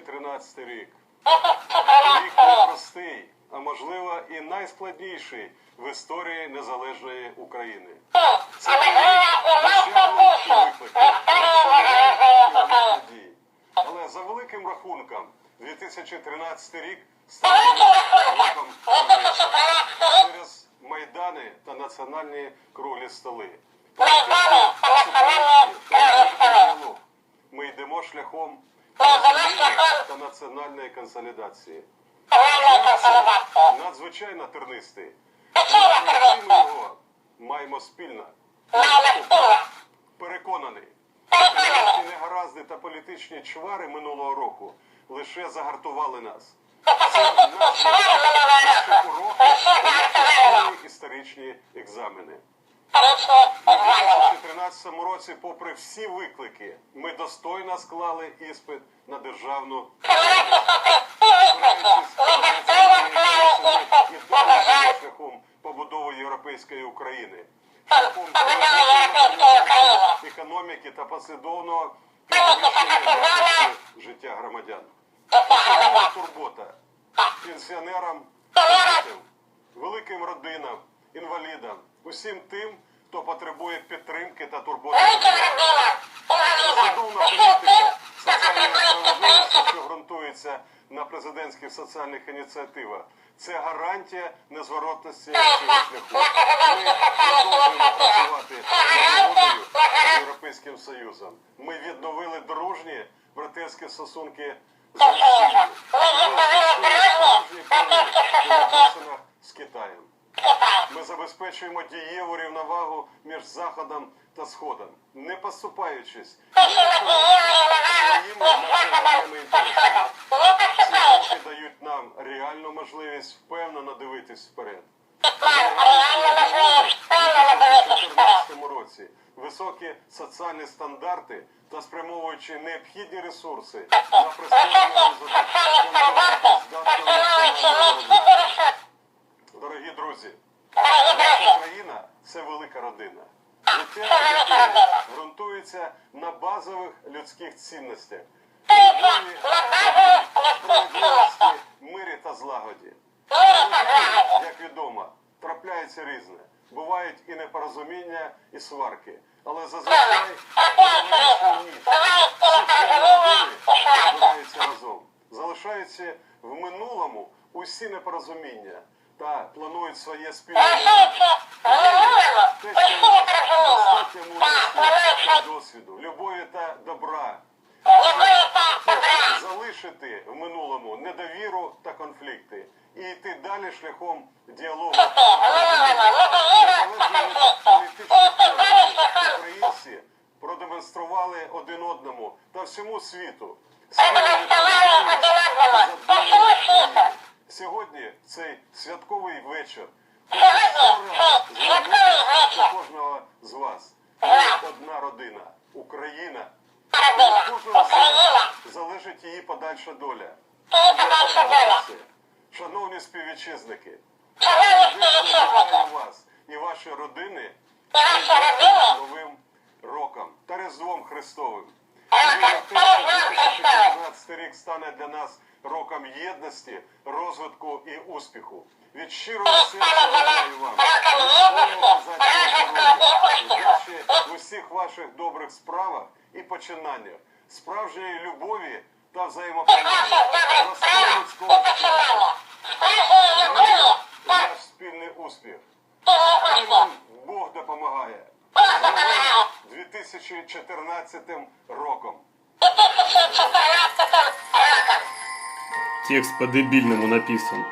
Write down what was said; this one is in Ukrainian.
2013 рік. Рік непростий, а можливо і найскладніший в історії незалежної України. Це викликів. Але за великим рахунком, 2013 рік став роком через майдани та національні круглі столи. Ми йдемо шляхом національної консолідації. Надзвичайно тернистий. Ми його маємо спільно. Переконаний, економічні негаразди та політичні чвари минулого року лише загартували нас. Це наші, наші уроки наші історичні екзамени. У 2013 році, попри всі виклики, ми достойно склали іспит на державну інтереси, ми шляхом побудови європейської України, шляхом економіки та послідовного підвищення життя громадян. Особлива турбота пенсіонерам, великим родинам, інвалідам, усім тим, хто потребує підтримки та турботи. Послідовна політика соціальної справедливості, що ґрунтується на президентських соціальних ініціативах, це гарантія незворотності цього шляху. Ми продовжуємо працювати над угодою з Європейським Союзом. Ми відновили дружні братерські стосунки з Росією. Ми здійснили справжній прорив у відносинах з Китаєм. Ми забезпечуємо дієву рівновагу між Заходом та Сходом, не поступаючись своїми національними інтересами. Ці кроки дають нам реальну можливість впевнено дивитись вперед. У 2014 році високі соціальні стандарти та спрямовуючи необхідні ресурси на розвитку. Дорогі друзі, країна це велика родина. Життя якої ґрунтується на базових людських цінностях. Любові, справедливості, мирі та злагоді. Як відомо, трапляється різне. Бувають і непорозуміння, і сварки. Але зазвичай родини збираються разом. Залишаються в минулому усі непорозуміння та планують своє спільне. Те, що достатньо мудрості досвіду, любові та добра. Залишити в минулому недовіру та конфлікти і йти далі шляхом діалогу. українці продемонстрували один одному та всьому світу спільну Сьогодні цей святковий вечір до кожного з вас. Ми одна родина, Україна. Від кожного з залежить її подальша доля. Шановні співвітчизники, вітаю вас і ваші родини новим роком та Різдвом Христовим. Вірю в те, що 2014 рік стане для нас роком єдності, розвитку і успіху. Від щирого серця бажаю вам в усіх ваших добрих справах і починаннях, справжньої любові та. Мир – наш спільний успіх. Хай вам Бог допомагає. З новим 2014 роком. Текст по-дебильному написан.